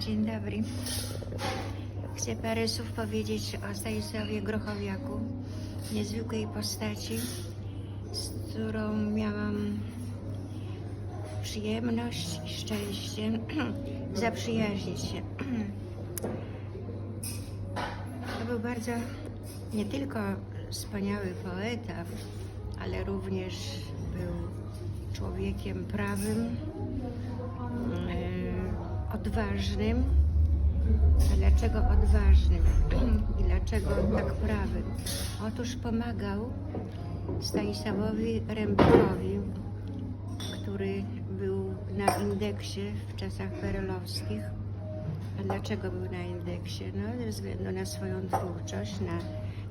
Dzień dobry. Chcę parę słów powiedzieć o Stanisławie Grochowiaku, niezwykłej postaci, z którą miałam przyjemność i szczęście zaprzyjaźnić się. To był bardzo nie tylko wspaniały poeta, ale również był człowiekiem prawym, odważnym. A dlaczego odważnym i dlaczego tak prawym? Otóż pomagał Stanisławowi Rembikowi, który był na indeksie w czasach perelowskich. A dlaczego był na indeksie? No, ze względu na swoją twórczość, na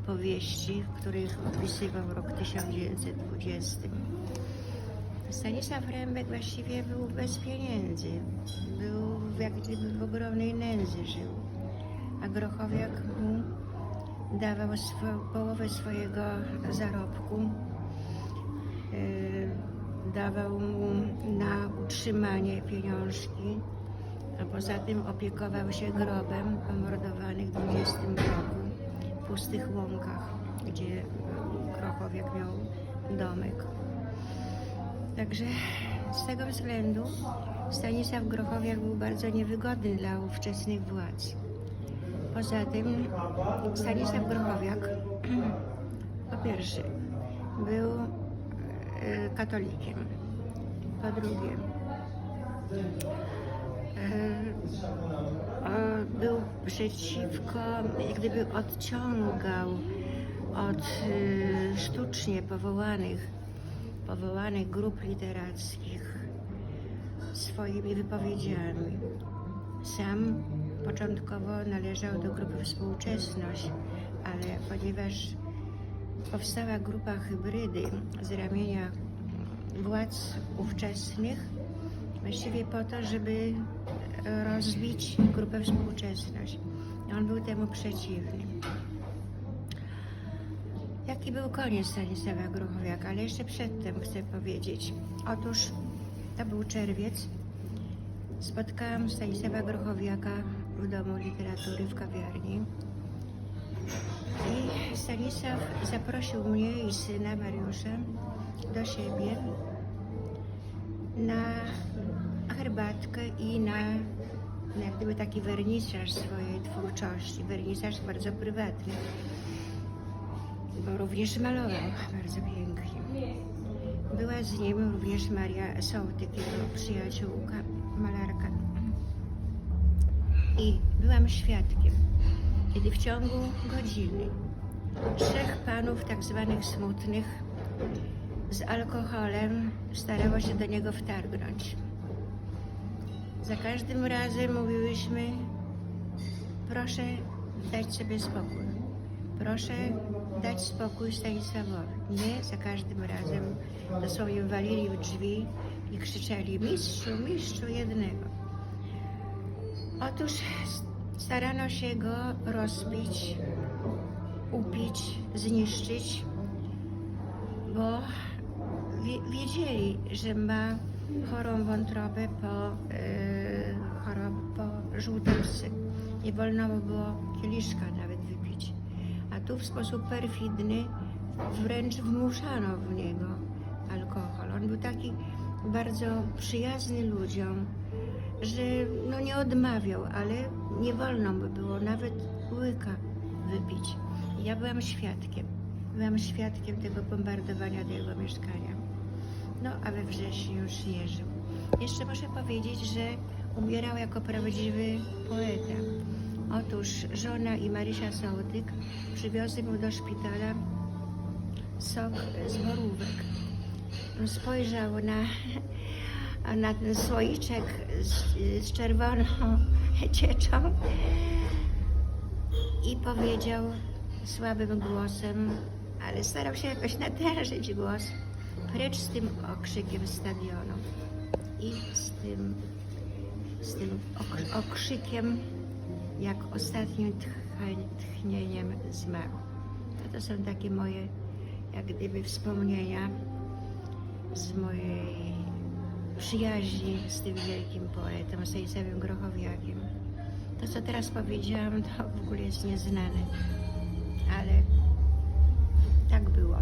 powieści, w których opisywał rok 1920. Stanisław Rembek właściwie był bez pieniędzy. Był jak gdyby w ogromnej nędzy żył. A Grochowiak mu dawał połowę swojego zarobku. Yy, dawał mu na utrzymanie pieniążki, a poza tym opiekował się grobem pomordowanych w 20 roku w pustych łąkach, gdzie Grochowiak miał domek. Także z tego względu Stanisław Grochowiak był bardzo niewygodny dla ówczesnych władz. Poza tym Stanisław Grochowiak po pierwsze był e, katolikiem, po drugie e, był przeciwko, jak gdyby odciągał od e, sztucznie powołanych powołanych grup literackich swoimi wypowiedziami. Sam początkowo należał do grupy Współczesność, ale ponieważ powstała grupa hybrydy z ramienia władz ówczesnych, właściwie po to, żeby rozbić grupę Współczesność. On był temu przeciwny. Jaki był koniec Stanisława Grochowiaka, ale jeszcze przedtem chcę powiedzieć. Otóż to był czerwiec. Spotkałam Stanisława Grochowiaka w Domu Literatury w kawiarni. I Stanisław zaprosił mnie i syna Mariusza do siebie na herbatkę i na, na jak gdyby taki wernisaż swojej twórczości. Wernisaż bardzo prywatny bo również malował bardzo pięknie. Była z nim również Maria Sołtyk, jego przyjaciółka, malarka. I byłam świadkiem, kiedy w ciągu godziny trzech panów tak zwanych smutnych z alkoholem starało się do niego wtargnąć. Za każdym razem mówiłyśmy, proszę dać sobie spokój. Proszę dać spokój Stanisławowi. Nie, za każdym razem dosłownie walili w drzwi i krzyczeli mistrzu, mistrzu jednego. Otóż starano się go rozbić, upić, zniszczyć, bo wie, wiedzieli, że ma chorą wątrobę po, yy, chorobę po żółtawce. Nie wolno mu było kieliszka nawet. Tu w sposób perfidny wręcz wmuszano w niego alkohol. On był taki bardzo przyjazny ludziom, że no nie odmawiał, ale nie wolno by było nawet łyka wypić. Ja byłam świadkiem. Byłam świadkiem tego bombardowania tego mieszkania. No, a we wrześniu już nie żył. Jeszcze muszę powiedzieć, że umierał jako prawdziwy poeta. Otóż żona i Marysia Sołtyk przywiozły mu do szpitala sok z borówek. On spojrzał na, na ten słoiczek z, z czerwoną cieczą i powiedział słabym głosem, ale starał się jakoś natężyć głos, precz z tym okrzykiem stadionu i z tym, z tym ok- okrzykiem, jak ostatnim tchnieniem zmarł. To, to są takie moje, jak gdyby wspomnienia z mojej przyjaźni z tym wielkim poetą, Stanisławem Grochowiakiem. To, co teraz powiedziałam, to w ogóle jest nieznane, ale tak było.